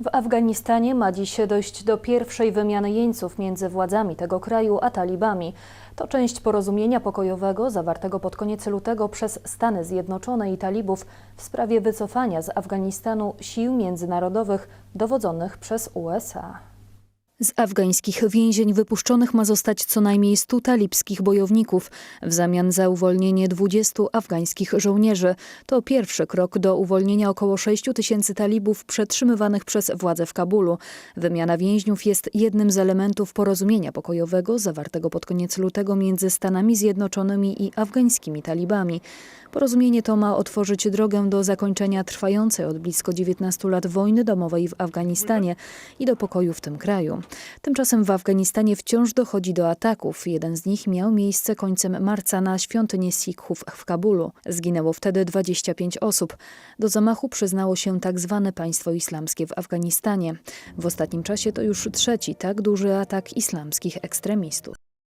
W Afganistanie ma dziś dojść do pierwszej wymiany jeńców między władzami tego kraju a talibami. To część porozumienia pokojowego zawartego pod koniec lutego przez Stany Zjednoczone i talibów w sprawie wycofania z Afganistanu sił międzynarodowych dowodzonych przez USA. Z afgańskich więzień wypuszczonych ma zostać co najmniej 100 talibskich bojowników w zamian za uwolnienie 20 afgańskich żołnierzy. To pierwszy krok do uwolnienia około 6 tysięcy talibów przetrzymywanych przez władze w Kabulu. Wymiana więźniów jest jednym z elementów porozumienia pokojowego zawartego pod koniec lutego między Stanami Zjednoczonymi i afgańskimi talibami. Porozumienie to ma otworzyć drogę do zakończenia trwającej od blisko 19 lat wojny domowej w Afganistanie i do pokoju w tym kraju. Tymczasem w Afganistanie wciąż dochodzi do ataków. Jeden z nich miał miejsce końcem marca na świątynię Sikhów w Kabulu. Zginęło wtedy 25 osób. Do zamachu przyznało się tak zwane państwo islamskie w Afganistanie. W ostatnim czasie to już trzeci tak duży atak islamskich ekstremistów.